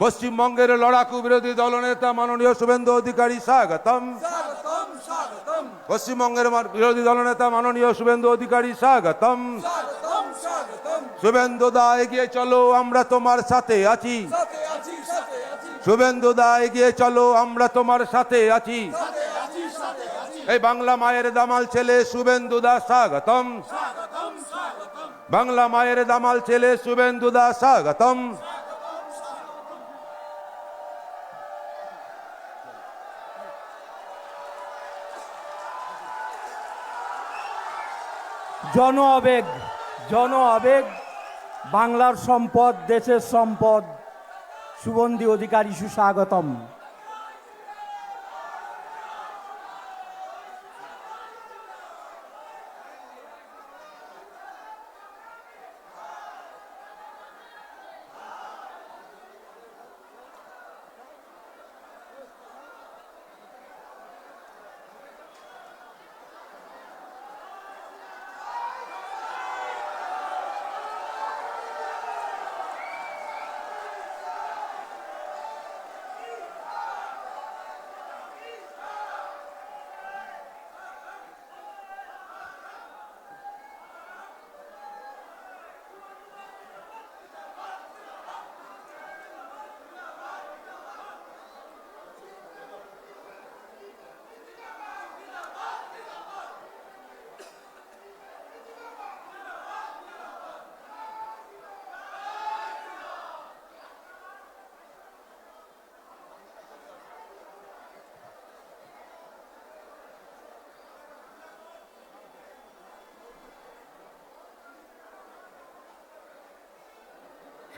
পশ্চিমবঙ্গের লড়াকু বিরোধী দলনেতা মাননীয় শুভেন্দু অধিকারী স্বাগতম। পশ্চিমবঙ্গের বিরোধী দলনেতা মাননীয় শুভেন্দু অধিকারী স্বাগতম। শুভেন্দু দা এগিয়ে চলো আমরা তোমার সাথে আছি। শুভেন্দু দা এগিয়ে চলো আমরা তোমার সাথে আছি। এই বাংলা মায়ের দামাল ছেলে শুভেন্দু দা স্বাগতম। বাংলা মায়ের দামাল ছেলে শুভেন্দু দা স্বাগতম। জন আবেগ জন আবেগ বাংলার সম্পদ দেশের সম্পদ। সুগন্ধি অধিকারী সুস্বাগতম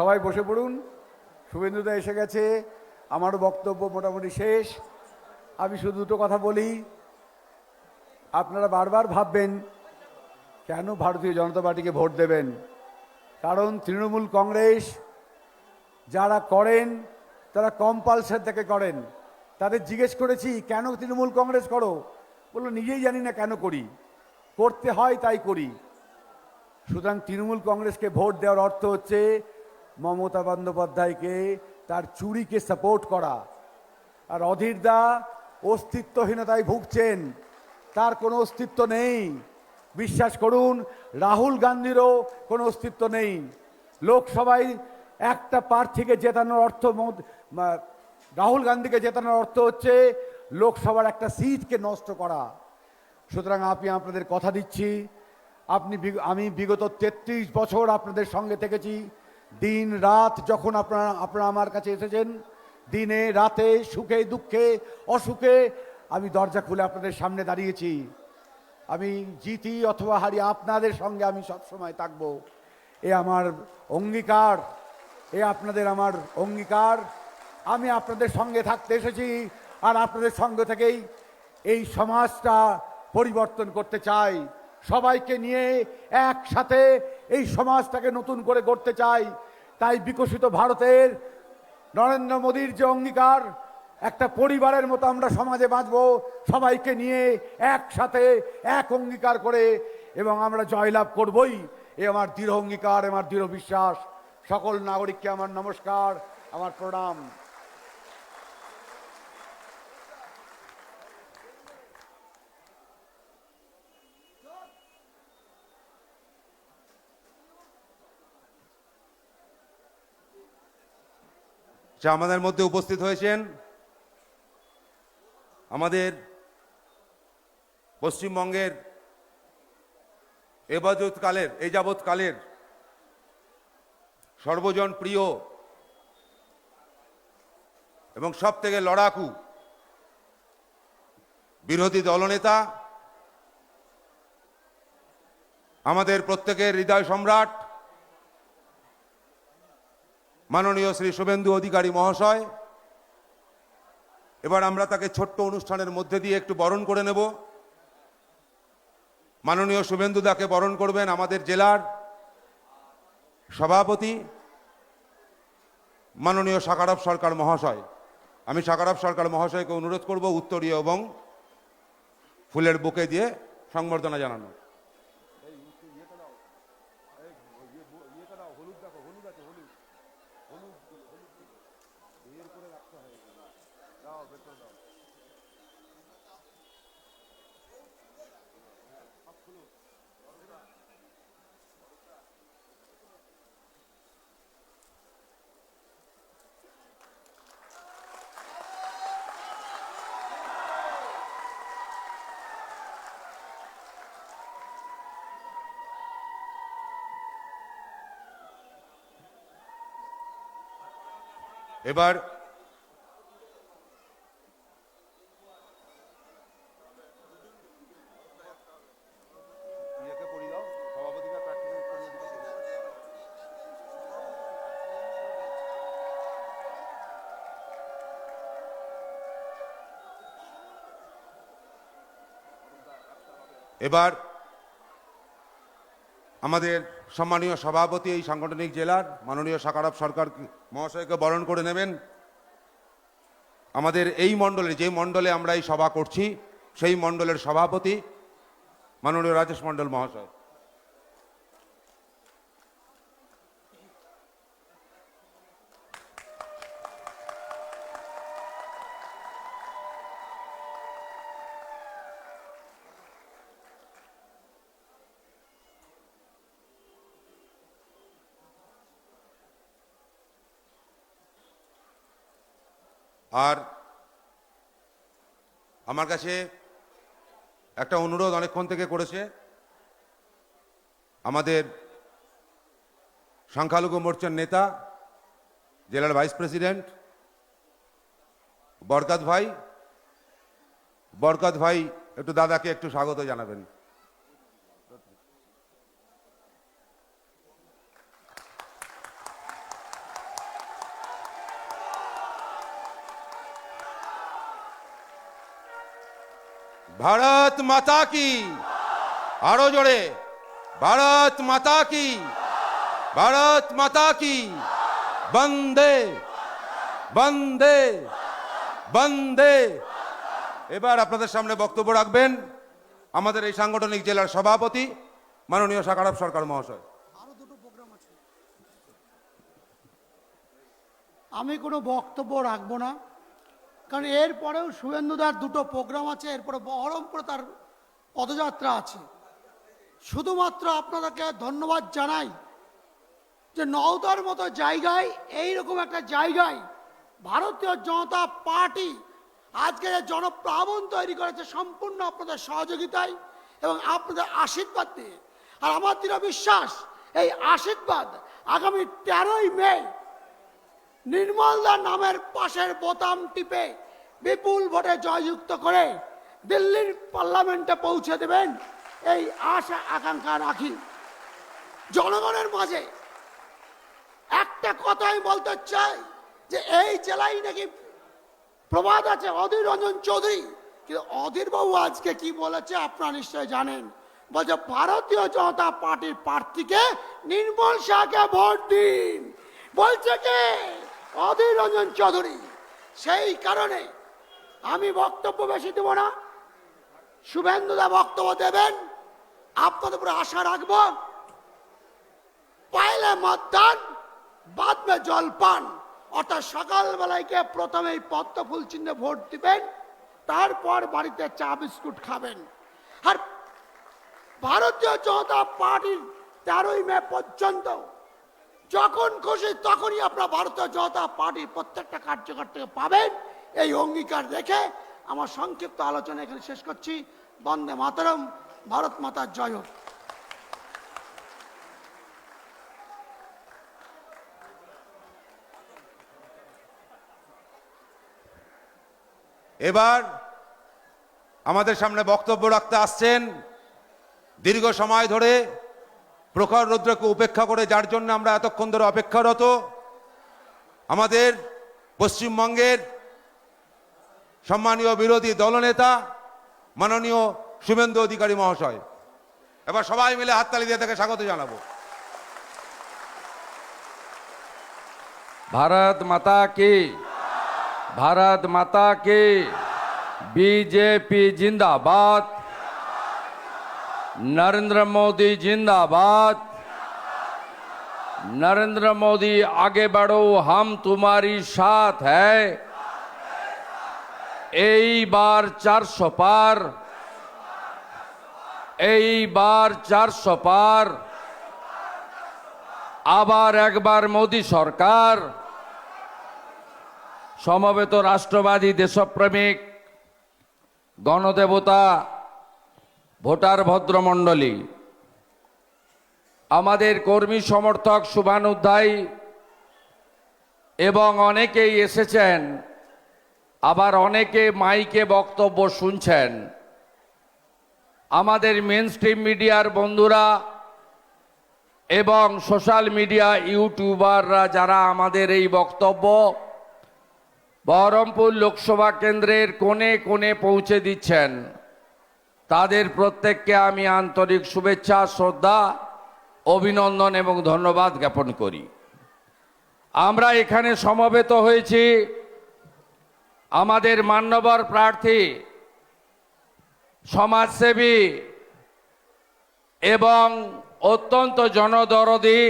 সবাই বসে পড়ুন। শুভেন্দুদা এসে গেছে। আমারও বক্তব্য মোটামুটি শেষ। আমি শুধু দুটো কথা বলি। আপনারা বারবার ভাববেন, কেন ভারতীয় জনতা পার্টিকে ভোট দেবেন? কারণ তৃণমূল কংগ্রেস যারা করেন, তারা কম্পালসার থেকে করেন। তাদের জিজ্ঞেস করেছি, কেন তৃণমূল কংগ্রেস করো? বলল, নিজেই জানি না কেন করি। করতে হয় তাই করি। সুতরাং তৃণমূল কংগ্রেসকে ভোট দেওয়ার অর্থ হচ্ছে মমতা বন্দ্যোপাধ্যায়কে তার চুরিকে সাপোর্ট করা। আর অধীরদা অস্তিত্বহীনতায় ভুগছেন, তার কোনো অস্তিত্ব নেই। বিশ্বাস করুন, রাহুল গান্ধীরও কোনো অস্তিত্ব নেই। লোকসভায় একটা প্রার্থীকে জেতানোর অর্থ রাহুল গান্ধীকে জেতানোর অর্থ হচ্ছে লোকসভার একটা সিটকে নষ্ট করা। সুতরাং আমি আপনাদের কথা দিচ্ছি। আপনি আমি বিগত তেত্রিশ বছর আপনাদের সঙ্গে থেকেছি। দিন রাত যখন আপনারা আপনারা আমার কাছে এসেছেন, দিনে, রাতে, সুখে, দুঃখে, অসুখে, আমি দরজা খুলে আপনাদের সামনে দাঁড়িয়েছি। আমি জিতি অথবা হারি আপনাদের সঙ্গে আমি সবসময় থাকব। এ আমার অঙ্গীকার, এ আপনাদের আমার অঙ্গীকার। আমি আপনাদের সঙ্গে থাকতে এসেছি আর আপনাদের সঙ্গে থেকেই এই সমাজটা পরিবর্তন করতে চাই। সবাইকে নিয়ে একসাথে এই সমাজটাকে নতুন করে গড়তে চাই। তাই বিকশিত ভারতের নরেন্দ্র মোদীর যে অঙ্গীকার, একটা পরিবারের মতো আমরা সমাজে বাঁচব সবাইকে নিয়ে একসাথে এক অঙ্গীকার করে এবং আমরা জয়লাভ করবই। এ আমার দৃঢ় অঙ্গীকার আমার দৃঢ় বিশ্বাস। সকল নাগরিককে আমার নমস্কার, আমার প্রণাম। যা আমাদের মধ্যে উপস্থিত হয়েছেন, আমাদের পশ্চিমবঙ্গের এবাজতকালের এই যাবৎকালের সর্বজন প্রিয় এবং সব থেকে লড়াকু বিরোধী দলনেতা, আমাদের প্রত্যেকের হৃদয় সম্রাট মাননীয় শ্রী শুভেন্দু অধিকারী মহাশয়, এবার আমরা তাকে ছোট্ট অনুষ্ঠানের মধ্যে দিয়ে একটু বরণ করে নেব। মাননীয় শুভেন্দু দাকে বরণ করবেন আমাদের জেলার সভাপতি, মাননীয় সাকারব সরকার মহাশয়। আমি সাকারব সরকার মহাশয়কে অনুরোধ করব উত্তরীয় এবং ফুলের বুকে দিয়ে সংবর্ধনা জানানো বলো। এবার আমাদের সম্মানীয় সভাপতি এই সাংগঠনিক জেলার মাননীয় সাকারব সরকার মহাশয়কে বরণ করে নেবেন। আমাদের এই মণ্ডলে, যে মণ্ডলে আমরা এই সভা করছি, সেই মণ্ডলের সভাপতি মাননীয় রাজেশ মণ্ডল মহাশয়। আর আমার কাছে একটা অনুরোধ অনেকক্ষণ থেকে করেছে। আমাদের সংখ্যালঘু মোর্চার নেতা, জেলার ভাইস প্রেসিডেন্ট, বরকাত ভাই। বরকাত ভাই, একটু দাদাকে একটু স্বাগত জানাবেন। ভারত মাতা কি? আরও জোরে। ভারত মাতা কি? ভারত মাতা কি? বন্দে। বন্দে। বন্দে। এবার আপনাদের সামনে বক্তব্য রাখবেন আমাদের এই সাংগঠনিক জেলার সভাপতি মাননীয় সাকারাপ সরকার মহাশয়। আমি কোনো বক্তব্য রাখব না। কারণ এরপরেও শুভেন্দুদার দুটো প্রোগ্রাম আছে, এরপরে বহরমপুরে তার পদযাত্রা আছে। শুধুমাত্র আপনাদেরকে ধন্যবাদ জানাই যে নওদার মতো জায়গায় এই রকম একটা জায়গায় ভারতীয় জনতা পার্টি আজকে যে জনপ্লাবন তৈরি করেছে সম্পূর্ণ আপনাদের সহযোগিতায় এবং আপনাদের আশীর্বাদ দিয়ে আর আমার দৃঢ় বিশ্বাস, এই আশীর্বাদ আগামী তেরোই মে নির্মলদা নামের পাশের বোতাম টিপে বিপুল ভোটে জয়যুক্ত করে দিল্লির পার্লামেন্টে পৌঁছে দেবেন এই আশা, আকাঙ্ক্ষা রাখি। জনগণের মাঝে একটা কথাই বলতে চাই যে এই জেলায় নাকি প্রবাদ আছে, অধীর রঞ্জন চৌধুরী। কিন্তু অধীর বাবু আজকে কি বলেছে আপনারা নিশ্চয় জানেন। বলছে, ভারতীয় জনতা পার্টির প্রার্থীকে নির্মল শাহকে ভোট দিন। বলছে কে? অধীর রঞ্জন চৌধুরী। সেই কারণে আমি বক্তব্য বেশি দেব না। শুভেন্দুদা বক্তব্য দেবেন। আপনাদের উপরে আশা রাখব। পয়লা মতদান বাদ মে জলপান অর্থাৎ সকালবেলায় গিয়ে প্রথমেই পদ্ম ফুল চিহ্নে ভোট দিবেন, তারপর বাড়িতে চা বিস্কুট খাবেন। আর ভারতীয় জনতা পার্টির তেরোই মে পর্যন্ত যখন খুশি তখনই আপনারা ভারতীয় জনতা পার্টির প্রত্যেকটা কার্যকর্তাকে পাবেন। এই অঙ্গীকার রেখে আমার সংক্ষিপ্ত আলোচনা এখানে শেষ করছি। বন্দে মাতরম। ভারত মাতার জয় হোক। এবার আমাদের সামনে বক্তব্য রাখতে আসছেন দীর্ঘ সময় ধরে প্রখর রৌদ্রকে উপেক্ষা করে যার জন্য আমরা এতক্ষণ ধরে অপেক্ষারত, আমাদের পশ্চিমবঙ্গের সম্মানীয় বিরোধী দলনেতা মাননীয় শুভেন্দু অধিকারী মহাশয়। এবার সবাই মিলে হাততালি দিয়ে তাকে স্বাগত জানাব। ভারত মাতা কি? ভারত মাতা কি? বিজেপি জিন্দাবাদ। नरेंद्र मोदी जिंदाबाद नरेंद्र मोदी आगे बढ़ो हम तुम्हारी साथ है এইবার চারশো পার এইবার চারশো পার আবার একবার মোদী সরকার সমবেত রাষ্ট্রবাদী দেশপ্রেমিক গণদেবতা ভোটার ভদ্রমণ্ডলী। আমাদের কর্মী সমর্থক শুভানুধ্যায়ী এবং অনেকেই এসেছেন, আবার অনেকে মাইকে বক্তব্য শুনছেন। আমাদের মেন মিডিয়ার বন্ধুরা এবং সোশ্যাল মিডিয়া ইউটিউবাররা যারা আমাদের এই বক্তব্য বহরমপুর লোকসভা কেন্দ্রের কোণে কোণে পৌঁছে দিচ্ছেন। তাদের প্রত্যেককে আমি আন্তরিক শুভেচ্ছা, শ্রদ্ধা, অভিনন্দন এবং ধন্যবাদ জ্ঞাপন করি। আমরা এখানে সমবেত হয়েছি আমাদের মান্যবর প্রার্থী, সমাজসেবী এবং অত্যন্ত জনদরদি,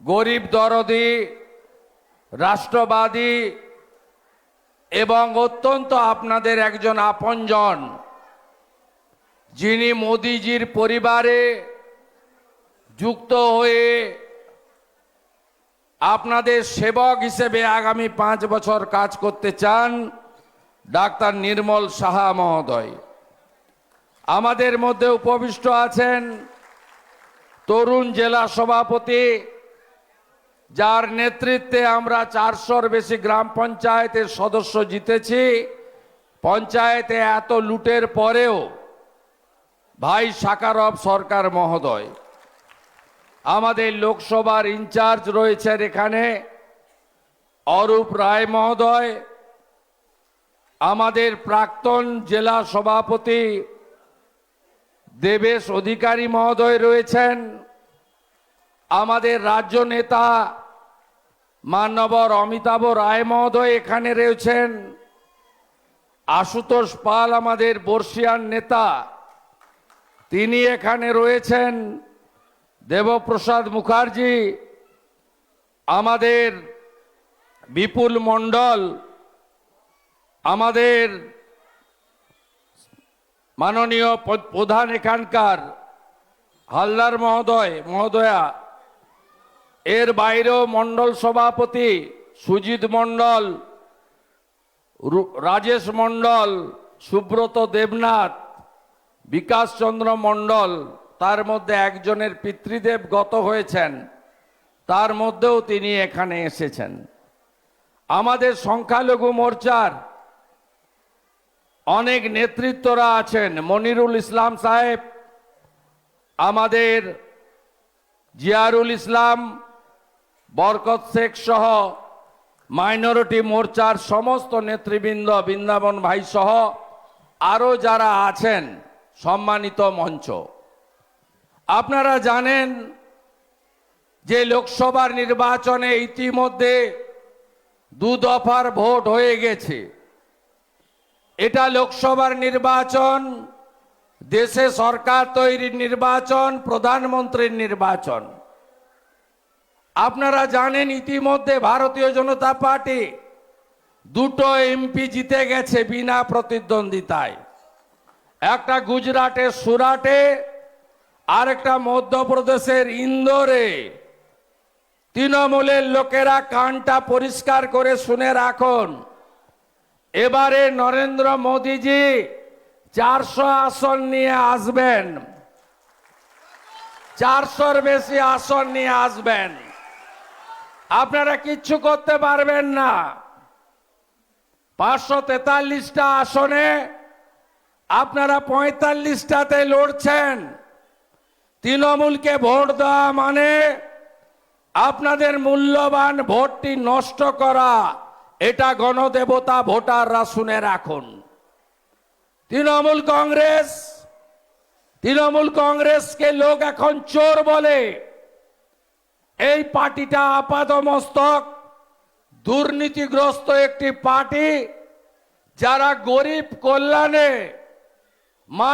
গরিব দরদি, রাষ্ট্রবাদী এবং অত্যন্ত আপনাদের একজন আপনজন যিনি মোদিজির পরিবারে যুক্ত হয়ে আপনাদের সেবক হিসেবে আগামী পাঁচ বছর কাজ করতে চান, ডাক্তার নির্মল সাহা মহোদয়। আমাদের মধ্যে উপবিষ্ট আছেন তরুণ জেলা সভাপতি, যার নেতৃত্বে আমরা চারশোর বেশি গ্রাম পঞ্চায়েতের সদস্য জিতেছি। পঞ্চায়েতে এত লুটের পরেও ভাই সাকারব সরকার মহোদয়, আমাদের লোকসভার ইনচার্জ রয়েছেন এখানে অরূপ রায় মহোদয়, আমাদের প্রাক্তন জেলা সভাপতি দেবেশ অধিকারী মহোদয় রয়েছেন, আমাদের রাজ্য নেতা মান্যবর অমিতাভ রায় মহোদয় এখানে রয়েছেন, আশুতোষ পাল আমাদের বর্ষিয়ান নেতা তিনি এখানে রয়েছেন দেবপ্রসাদ মুখার্জি, আমাদের বিপুল মণ্ডল, আমাদের মাননীয় প্রধান এখানকার হালদার মহোদয়, মহোদয়া। এর বাইরেও মণ্ডল সভাপতি সুজিত মণ্ডল রাজেশ মণ্ডল, সুব্রত দেবনাথ বিকাশচন্দ্র মণ্ডল, তার মধ্যে একজনের পিতৃদেব গত হয়েছেন, তার মধ্যেও তিনি এখানে এসেছেন। আমাদের সংখ্যালঘু মোর্চার অনেক নেতৃত্বরা আছেন, মনিরুল ইসলাম সাহেব, আমাদের জিয়ারুল ইসলাম, বরকত শেখ সহ মাইনরিটি মোর্চার সমস্ত নেতৃবৃন্দ, বৃন্দাবন ভাই সহ আরও যারা আছেন সম্মানিত মঞ্চ। আপনারা জানেন যে লোকসভার নির্বাচনে ইতিমধ্যে দু দফার ভোট হয়ে গেছে। এটা লোকসভার নির্বাচন, দেশে সরকার তৈরির নির্বাচন, প্রধানমন্ত্রীর নির্বাচন। আপনারা জানেন ইতিমধ্যে ভারতীয় জনতা পার্টি দুটো এমপি জিতে গেছে বিনা প্রতিদ্বন্দ্বিতায়। একটা গুজরাটের সুরাটে আর একটা মধ্যপ্রদেশের ইন্দোরে। তৃণমূলের লোকেরা কানটা পরিষ্কার করে শুনে রাখুন। এবারে নরেন্দ্র মোদীজি চারশো আসন নিয়ে আসবেন। চারশোর বেশি আসন নিয়ে আসবেন। আপনারা কিচ্ছু করতে পারবেন না। পাঁচশো তেতাল্লিশটা আসনে আপনারা পঁয়তাল্লিশটাতে লড়ছেন। তৃণমূলকে ভোট দেওয়া মানে আপনাদের মূল্যবান ভোটটি নষ্ট করা। এটা গণদেবতা ভোটাররা শুনে রাখুন। তৃণমূল কংগ্রেস, তৃণমূল কংগ্রেসকে লোক এখন চোর বলে। এই পার্টিটা আপাদমস্তক, দুর্নীতিগ্রস্ত একটি পার্টি। যারা গরিব কল্যাণে মান